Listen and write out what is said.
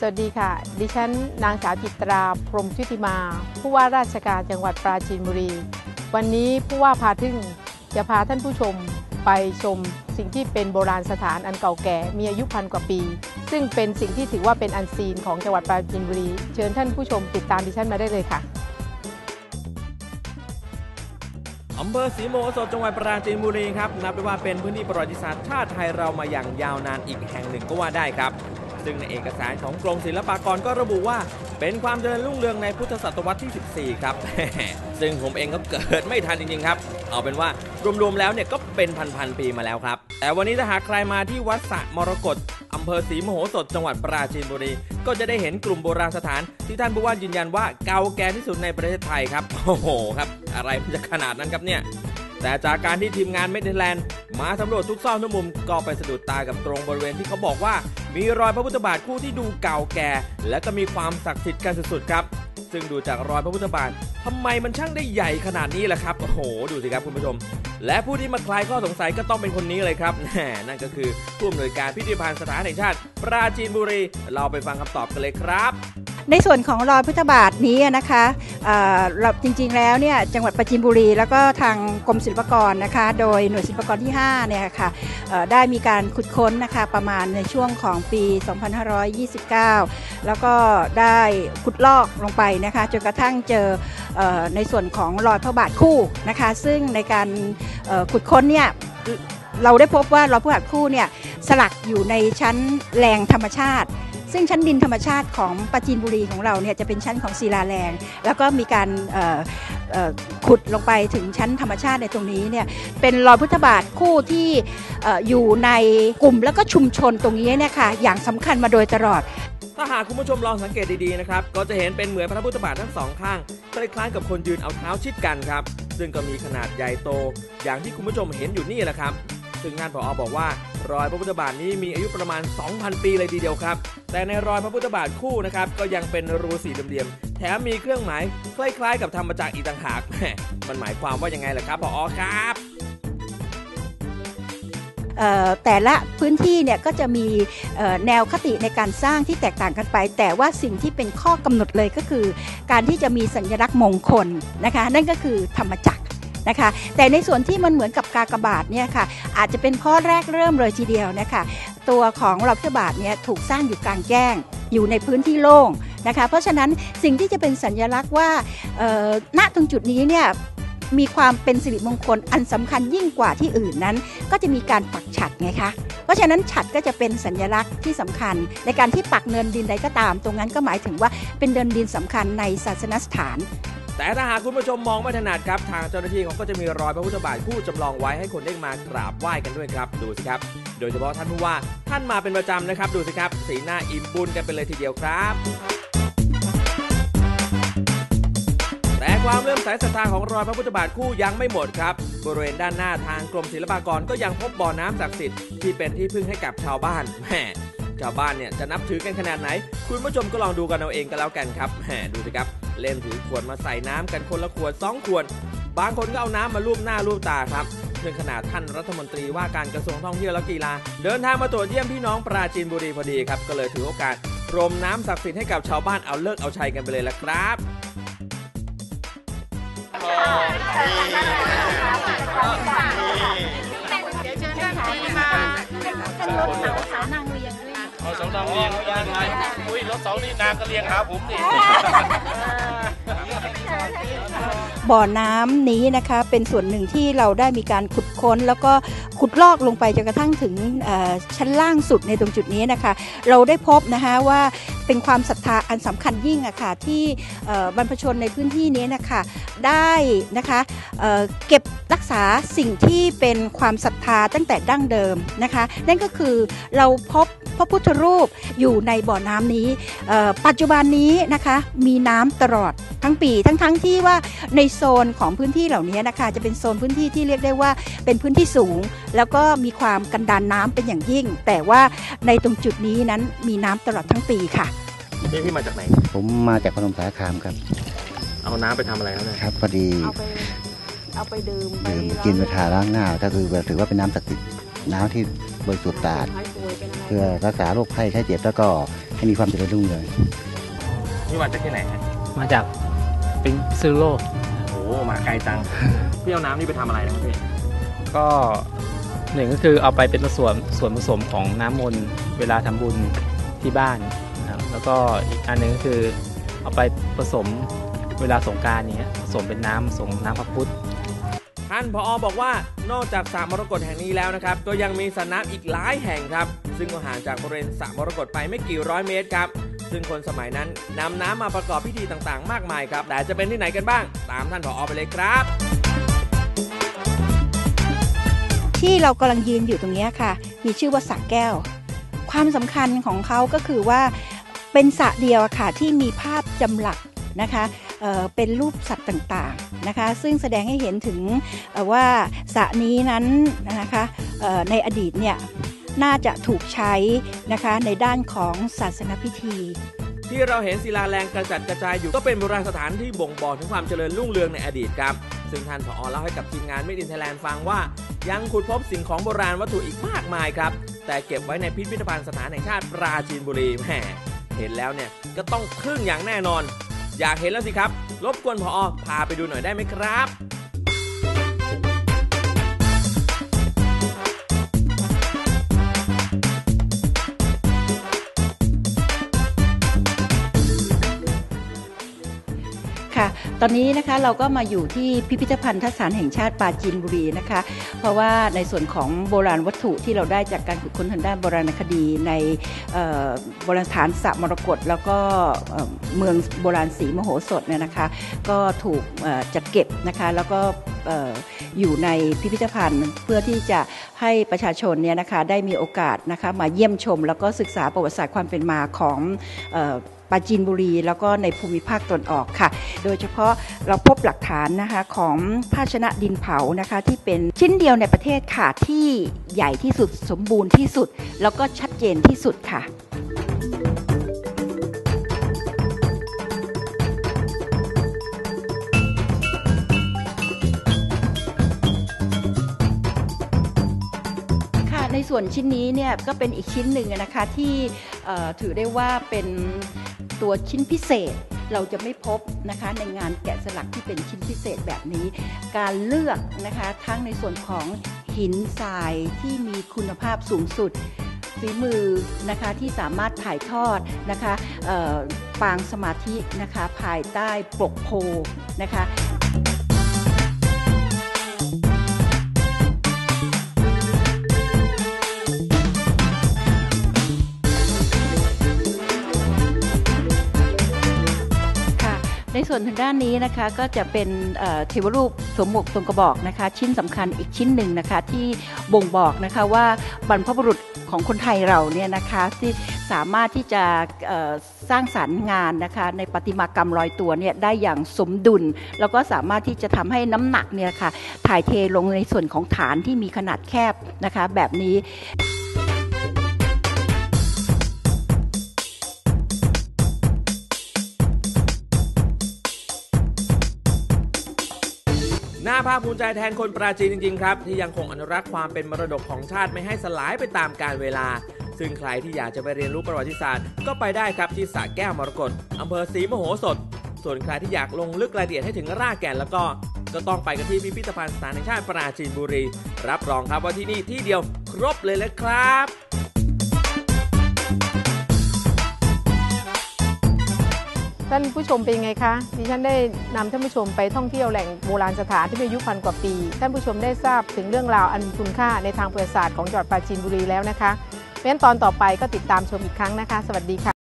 สวัสดีค่ะ ดิฉันนางสาวจิตรา พรมชุติมา ผู้ว่าราชการจังหวัดปราจีนบุรี วันนี้ผู้ว่าพาทึ่งจะพาท่านผู้ชมไปชมสิ่งที่เป็นโบราณสถานอันเก่าแก่มีอายุพันกว่าปี ซึ่งเป็นสิ่งที่ถือว่าเป็นอันซีนของจังหวัดปราจีนบุรี เชิญท่านผู้ชมติดตามดิฉันมาได้เลยค่ะอำเภอศรีโมโสถจังหวัดปราจีนบุรีครับนับได้ว่าเป็นพื้นที่ประวัติศาสตร์ชาติไทยเรามาอย่างยาวนานอีกแห่งหนึ่งก็ว่าได้ครับ ซึ่งในเอกสารของกรมศิลปากรก็ระบุว่า เป็นความเจริญรุ่งเรืองในพุทธศตวรรษที่ 14 ครับ ซึ่งผมเองก็เกิดไม่ทันจริงๆครับ เอาเป็นว่ารวมๆแล้วเนี่ยก็เป็นพันๆปีมาแล้วครับ แต่วันนี้ถ้าหากใครมาที่วัดสะมรกตอำเภอศรีมโหสถจังหวัดปราจีนบุรี ก็จะได้เห็นกลุ่มโบราณสถาน ที่ท่านผู้ว่ายืนยันว่าเก่าแก่ที่สุดในประเทศไทยครับ โอ้โหครับ อะไรมันจะขนาดนั้นครับเนี่ย แต่จากการที่ทีมงานเมดแลนด์มาสำรวจทุกซอกทุกมุมก็ไปสะดุดตากับตรงบริเวณที่เขาบอกว่า มีรอยพระพุทธบาทคู่ที่ดูเก่าแก่ และก็มีความศักดิ์สิทธิ์กันสุดๆครับ ซึ่งดูจากรอยพระพุทธบาททำไมมันช่างได้ใหญ่ขนาดนี้ล่ะครับโอ้โห ดูสิครับคุณผู้ชม และผู้ที่มาคลายข้อสงสัยก็ต้องเป็นคนนี้เลยครับแหมนั่นก็คือผู้อำนวยการพิพิธภัณฑ์สถานแห่งชาติ ปราจีนบุรี เราไปฟังคำตอบกันเลยครับ ในส่วนของรอยพุทธบาทนี้นะคะเราจริงๆแล้วเนี่ยจังหวัดปราจีนบุรี แล้วก็ทางกรมศิลปากรนะคะ โดยหน่วยศิลปากรที่5เนี่ยค่ะได้มีการขุดค้นนะคะประมาณในช่วงของปี 2529 แล้วก็ได้ขุดลอกลงไปนะคะจนกระทั่งเจอในส่วนของรอยพระบาทคู่นะคะซึ่งในการขุดค้นเนี่ยเราได้พบว่ารอยพระบาทคู่เนี่ยสลักอยู่ในชั้นแรงธรรมชาติ ซึ่งชั้นดินธรรมชาติของปราจีนบุรีของเราเนี่ยจะเป็นชั้นของศิลาแรง แล้วก็มีการขุดลงไปถึงชั้นธรรมชาติในตรงนี้เนี่ยเป็นรอยพุทธบาทคู่ที่ออยู่ในกลุ่มแล้วก็ชุมชนตรงนี้เนี่ยค่ะอย่างสำคัญมาโดยตลอด ถ้าหากคุณผู้ชมลองสังเกตดีๆนะครับก็จะเห็นเป็นเหมือนพระพุทธบาททั้งสองข้างคล้ายๆกับคนยืนเอาเท้าชิดกันครับ ซึ่งก็มีขนาดใหญ่โต อย่างที่คุณผู้ชมเห็นอยู่นี่แหละครับ ซึ่งงานผอบอกว่ารอยพระพุทธบาทนี้มีอายุประมาณ 2,000 ปีเลยทีเดียวครับ แต่ในรอยพระพุทธบาทคู่นะครับก็ยังเป็นรูสี่เหลี่ยมๆแถมมีเครื่องหมายคล้ายๆ กับทำมจากรอีกต่างหากแหมมันหมายความว่ายังไงล่ะครับผอครับเอ่อแต่ละพื้นที่เนี่ยก็จะมีแนวคติในการสร้างที่แตกต่างกันไป แต่ว่าสิ่งที่เป็นข้อกำหนดเลยก็คือ การที่จะมีสัญลักษณ์มงคลนะคะนั่นก็คือธรรมจักร นะคะ แต่ในส่วนที่มันเหมือนกับกากบาทเนี่ยค่ะอาจจะเป็นข้อแรกเริ่มเลยทีเดียวนะคะ ตัวของรอยพระบาทเนี่ยถูกสร้างอยู่กลางแจ้งอยู่ในพื้นที่โล่งนะคะ เพราะฉะนั้นสิ่งที่จะเป็นสัญลักษณ์ว่าณตรงจุดนี้เนี่ยมีความเป็นสิริมงคลอันสำคัญยิ่งกว่าที่อื่นนั้น ก็จะมีการปักฉัดไงคะ เพราะฉะนั้นฉัดก็จะเป็นสัญลักษณ์ที่สำคัญ ในการที่ปักเนินดินใดก็ตาม ตรงนั้นก็หมายถึงว่าเป็นเนินดินสำคัญในศาสนสถาน แต่ถ้าหากคุณผู้ชมมองไม่ถนัดครับ ทางเจ้าหน้าที่เขาก็จะมีรอยพระพุทธบาทคู่จำลองไว้ให้คนได้มากราบไหว้กันด้วยครับ ดูสิครับ โดยเฉพาะท่านผู้ว่าท่านมาเป็นประจำนะครับ ดูสิครับ สีหน้าอิ่มบุญกันไปเลยทีเดียวครับแต่ความเริ่อมใสศรัทธาของรอยพระพุทธบาทคู่ยังไม่หมดครับ บริเวณด้านหน้าทางกรมศิลปากรก็ยังพบบ่อน้ำศักดิ์สิทธิ์ที่เป็นที่พึ่งให้กับชาวบ้านแหมชาวบ้านเนี่ยจะนับถือกันขนาดไหน คุณผู้ชมก็ลองดูกันเอาเองกันแล้วกันครับแหมดูสิครับ เล่นถือขวดมาใส่น้ำกันคนละขวดสองขวด บางคนก็เอาน้ำมาลูบหน้าลูบตาครับซึ่งขนาดท่านรัฐมนตรีว่าการกระทรวงท่องเที่ยวและกีฬา เดินทางมาตรวจเยี่ยมพี่น้องปราจีนบุรีพอดีครับ ก็เลยถือโอกาสพรมน้ำศักดิ์สิทธิ์ให้กับชาวบ้านเอาเลิกเอาชัยกันไปเลยละครับเอาสองนางเรียงยังไงอุ้ยรถสองนี่นางก็เรียงหาผมนี่ บ่อน้ำนี้นะคะเป็นส่วนหนึ่งที่เราได้มีการขุดค้น แล้วก็ขุดลอกลงไปจนกระทั่งถึงชั้นล่างสุดในตรงจุดนี้นะคะ เราได้พบนะคะว่า เป็นความศรัทธาอันสำคัญยิ่งอะค่ะที่บรรพชนในพื้นที่นี้นะคะได้นะคะเเก็บรักษาสิ่งที่เป็นความศรัทธาตั้งแต่ดั้งเดิมนะคะ นั่นก็คือเราพบพระพุทธรูปอยู่ในบ่อน้ำนี้ ปัจจุบันนี้นะคะมีน้ำตลอดทั้งปีทั้งๆทที่ว่าในโซนของพื้นที่เหล่านี้นะคะจะเป็นโซนพื้นที่ที่เรียกได้ว่าเป็นพื้นที่สูง แล้วก็มีความกันดานน้ำเป็นอย่างยิ่ง แต่ว่าในตรงจุดนี้นั้นมีน้ำตลอดทั้งปีค่ะ นี่พี่มาจากไหน ผมมาจากพนมสารคามครับ เอาน้ำไปทำอะไรครับเนี่ยครับพอดีเอาไปเอาไปดื่มไปดื่มกินไปทาล้างหน้าก็คือถือว่าเป็นน้ำศักดิ์สิทธิ์น้ำที่บริสุทธิ์สะอาดหายป่วยเป็นอะไรเพื่อรักษาโรคภัยไข้เจ็บแล้วก็ให้มีความเจริญรุ่งเรืองนี่มาจากที่ไหนฮะมาจากเป็นซิโลโอ้มาไกลจัง พี่เอาน้ำนี่ไปทำอะไรนะครับพี่ก็หนึ่งก็คือเอาไปเป็นส่วนส่วนผสมของน้ำมนต์เวลาทำบุญที่บ้านนะครับ แล้วก็อีกอันหนึ่งก็คือเอาไปผสมเวลาสงกรารเนี้ยผสมเป็นน้ำสงน้ำพระพุทธท่านผอบอกว่านอกจากสระมรกตแห่งนี้แล้วนะครับ ก็ยังมีสระน้ำอีกหลายแห่งครับ ซึ่งก็ห่างจากบริเวณสระมรกตไปไม่กี่ร้อยเมตรครับ ซึ่งคนสมัยนั้นนำน้ำมาประกอบพิธีต่างๆ มากมายครับ แต่จะเป็นที่ไหนกันบ้าง ตามท่านผอไปเลยครับ ที่เรากำลังยืนอยู่ตรงเนี้ยค่ะ มีชื่อว่าสระแก้ว ความสำคัญของเขาก็คือว่า เป็นสระเดียวค่ะที่มีภาพจำหลักนะคะเเป็นรูปสัตว์ต่างๆนะคะ ซึ่งแสดงให้เห็นถึงว่าสระนี้นั้นนะคะในอดีตเนี่ยน่าจะถูกใช้นะคะในด้านของศาสนพิธี ที่เราเห็นศิลาแรงกระจัดกระจายอยู่ก็เป็นโบราณสถานที่บ่งบอกถึงความเจริญรุ่งเรืองในอดีตครับ ซึ่งท่านผอเล่าให้กับทีมงานไม่ดินไทยแลนด์ฟังว่า ยังขุดพบสิ่งของโบราณวัตถุอีกมากมายครับ แต่เก็บไว้ในพิพิธภัณฑ์สถานแห่งชาติปราจีนบุรีแหม เห็นแล้วเนี่ยก็ต้องทึ่งอย่างแน่นอน อยากเห็นแล้วสิครับ รบกวนผอพาไปดูหน่อยได้ไหมครับ ตอนนี้นะคะเราก็มาอยู่ที่พิพิธภัณฑ์ทสานแห่งชาติปราจีนบุรีนะคะ เพราะว่าในส่วนของโบราณวัตถุที่เราได้จากการขุดค้นทางด้านโบราณคดีในโบราณสถานสระมรกตแล้วก็เมืองโบราณศรีมโหสถเนี่ยนะคะ ก็ถูกจัดเก็บนะคะแล้วก็อยู่ในพิพิธภัณฑ์เพื่อที่จะให้ประชาชนเนี่ยนะคะได้มีโอกาสนะคะมาเยี่ยมชม แล้วก็ศึกษาประวัติศาสตร์ความเป็นมาของ ปราจีนบุรี แล้วก็ในภูมิภาคตะวันออกค่ะ โดยเฉพาะเราพบหลักฐานนะคะของภาชนะดินเผานะคะที่เป็นชิ้นเดียวในประเทศค่ะที่ใหญ่ที่สุดสมบูรณ์ที่สุด แล้วก็ชัดเจนที่สุดค่ะค่ะในส่วนชิ้นนี้เนี่ยก็เป็นอีกชิ้นหนึ่งนะคะที่ถือได้ว่าเป็น ตัวชิ้นพิเศษเราจะไม่พบนะคะในงานแกะสลักที่เป็นชิ้นพิเศษแบบนี้ การเลือกนะคะทั้งในส่วนของหินทรายที่มีคุณภาพสูงสุดฝีมือนะคะที่สามารถถ่ายทอดนะคะปางสมาธินะคะภายใต้ปกโพนะคะ ในส่วนทางด้านนี้นะคะก็จะเป็นเทวรูปสวมหมวกทรงกระบอกนะคะ ชิ้นสำคัญอีกชิ้นหนึ่งนะคะที่บ่งบอกนะคะว่าบรรพบุรุษของคนไทยเราเนี่ยนะคะที่สามารถที่จะสร้างสรรค์งานนะคะในประติมากรรมลอยตัวเนี่ยได้อย่างสมดุล แล้วก็สามารถที่จะทำให้น้ำหนักเนี่ยค่ะถ่ายเทลงในส่วนของฐานที่มีขนาดแคบนะคะแบบนี้ น่าภาคภูมิใจแทนคนปราจีนจริงๆครับ ที่ยังคงอนุรักษ์ความเป็นมรดกของชาติไม่ให้สลายไปตามกาลเวลา ซึ่งใครที่อยากจะไปเรียนรู้ประวัติศาสตร์ ก็ไปได้ครับที่สระแก้วมรกตอำเภอศรีมโหสถ ส่วนใครที่อยากลงลึกรายละเอียดให้ถึงรากแก่นแล้วก็ ก็ต้องไปกันที่พิพิธภัณฑ์สถานแห่งชาติปราจีนบุรี รับรองครับว่าที่นี่ที่เดียวครบเลยแหละครับ ท่านผู้ชมเป็นไงคะดิฉันได้นำท่านผู้ชมไปท่องเที่ยวแหล่งโบราณสถานที่มีอายุพันกว่าปี ท่านผู้ชมได้ทราบถึงเรื่องราวอันมีคุณค่าในทางประวัติศาสตร์ของจังหวัดปราจีนบุรีแล้วนะคะเพราะฉะนั้นตอนต่อไปก็ติดตามชมอีกครั้งนะคะ สวัสดีค่ะ